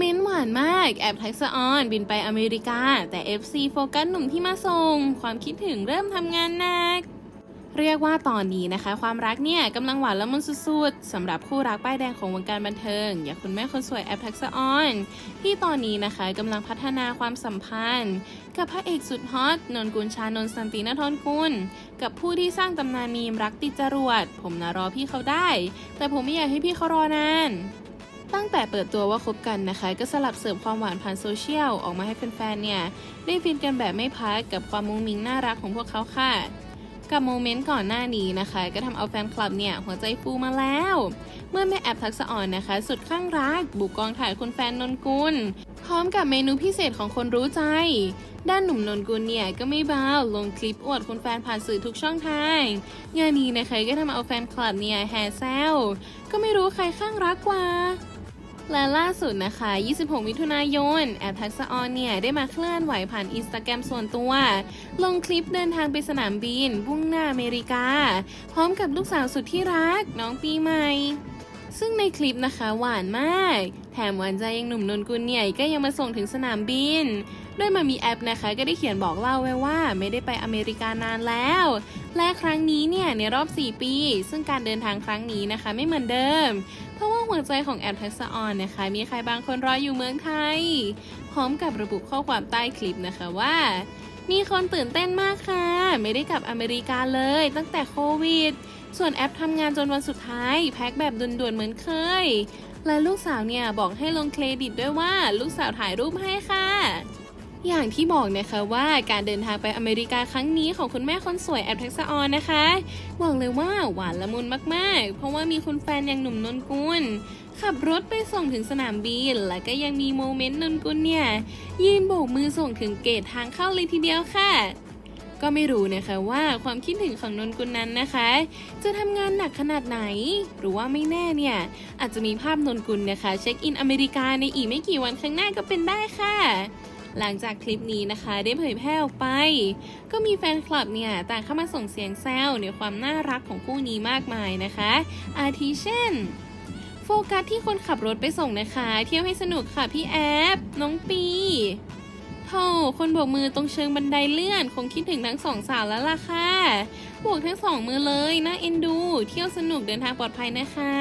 มนต์หวานมาก แอบแท็กซ์ออน บินไปอเมริกา แต่ FC โฟกัสหนุ่มที่มาส่ง ความคิดถึงเริ่มทำงานหนัก เรียกว่าตอนนี้นะคะ ความรักเนี่ยกำลังหวานละมุนสุดๆสำหรับคู่รักป้ายแดงของวงการบันเทิง อย่างคุณแม่คนสวยแอปทักษะออน ที่ตอนนี้นะคะกำลังพัฒนาความสัมพันธ์ กับพระเอกสุดฮอตนนกุลชานนสันตินทรกุลกับผู้ที่สร้างตำนานมีมรักติดจรวด ผมนะรอพี่เขาได้ แต่ผมไม่อยากให้พี่เขารอนาน ตั้งแต่เปิดตัวว่าคบกันนะคะ ก็สลับเสริมความหวานผ่านโซเชียลออกมาให้แฟนๆ เนี่ย ได้ฟินกันแบบไม่พักกับความมุ้งมิ้งน่ารักของพวกเขาค่ะ กับโมเมนต์ก่อนหน้านี้นะคะ ก็ทำเอาแฟนคลับเนี่ย หัวใจฟูมาแล้ว เมื่อแม่แอปทักษะอ่อนนะคะ สุดข้างรัก บุกกองถ่ายคุณแฟนนนกุล พร้อมกับเมนูพิเศษของคนรู้ใจ ด้านหนุ่มนนกุลเนี่ยก็ไม่เบาลงคลิปอวดคุณแฟนผ่านสื่อทุกช่องทางงานนี้นะคะก็ทำเอาแฟนคลับเนี่ยแห่แซวก็ไม่รู้ใครข้างรักกว่า และล่าสุดนะคะ 26 มิถุนายน แอปทักษะออนเนี่ย ได้มาเคลื่อนไหวผ่านอินสตาแกรมส่วนตัว ลงคลิปเดินทางไปสนามบินบุ่งหน้าอเมริกา พร้อมกับลูกสาวสุดที่รัก น้องปีใหม่ ซึ่งในคลิปนะคะหวานมาก แถมหวานใจยังหนุ่มนนกุลเนี่ย ก็ยังมาส่งถึงสนามบินโดยมามีแอปนะคะก็ได้เขียนบอกเล่าไว้ว่าไม่ได้ไปอเมริกานานแล้ว และครั้งนี้เนี่ยในรอบ 4 ปี ซึ่งการเดินทางครั้งนี้นะคะไม่เหมือนเดิม เพราะว่าหัวใจของแอปทักษะออนนะคะ มีใครบางคนรออยู่เมืองไทย พร้อมกับระบุข้อความใต้คลิปนะคะว่า มีคนตื่นเต้นมากค่ะ ไม่ได้กลับอเมริกาเลย ตั้งแต่โควิด ส่วนแอปทำงานจนวันสุดท้าย แพ็คแบบด่วนๆเหมือนเคย และลูกสาวเนี่ยบอกให้ลงเครดิตด้วยว่าลูกสาวถ่ายรูปให้ค่ะ อย่างที่บอกนะคะว่าการเดินทางไปอเมริกาครั้งนี้ของคุณแม่คนสวยแอปทักษะออนนะคะ บอกเลยว่าหวานละมุนมากๆ เพราะว่ามีคุณแฟนอย่างหนุ่มนนกุลขับรถไปส่งถึงสนามบิน และก็ยังมีโมเมนต์นนกุลเนี่ยยืนโบกมือส่งถึงเกตทางเข้าเลยทีเดียวค่ะก็ไม่รู้นะคะว่าความคิดถึงของนนกุลนั้นนะคะ จะทำงานหนักขนาดไหน หรือว่าไม่แน่เนี่ยอาจจะมีภาพนนกุลนะคะ เช็คอินอเมริกาในอีกไม่กี่วันข้างหน้าก็เป็นได้ค่ะ หลังจากคลิปนี้นะคะ ได้เผยแพร่ออกไป ก็มีแฟนคลับเนี่ยต่างเข้ามาส่งเสียงแซวในความน่ารักของคู่นี้มากมายนะคะ อาทิเช่น โฟกัสที่คนขับรถไปส่งนะคะ เที่ยวให้สนุกค่ะพี่แอฟน้องปีโธ่คนโบกมือตรงเชิงบันไดเลื่อน คงคิดถึงทั้งสองสาวแล้วล่ะค่ะโบกทั้งสองมือเลยน่าเอ็นดู เที่ยวสนุกเดินทางปลอดภัยนะคะ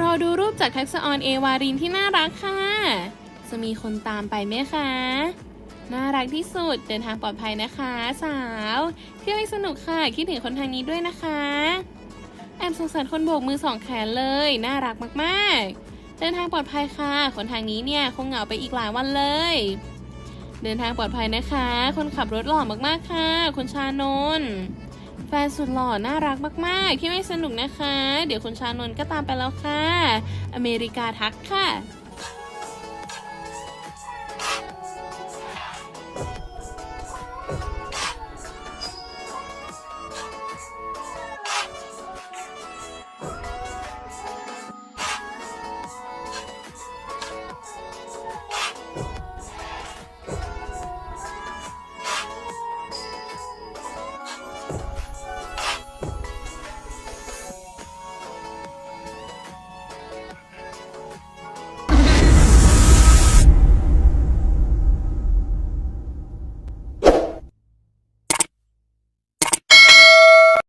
รอดูรูปจากทักษออนเอวารินที่น่ารักค่ะ จะมีคนตามไปไหมคะ น่ารักที่สุด เดินทางปลอดภัยนะคะ สาว เที่ยวให้สนุกค่ะ คิดถึงคนทางนี้ด้วยนะคะ แอบสงสารคนโบกมือสองแขนเลย น่ารักมากๆ เดินทางปลอดภัยค่ะ คนทางนี้เนี่ยคงเหงาไปอีกหลายวันเลย เดินทางปลอดภัยนะคะ คนขับรถหล่อมากๆค่ะ คุณชานนท์แฟนสุดหล่อ น่ารักมาก ๆ ที่ไม่สนุกนะคะ เดี๋ยวคุณชานนท์ก็ตามไปแล้วค่ะ อเมริกาทักค่ะ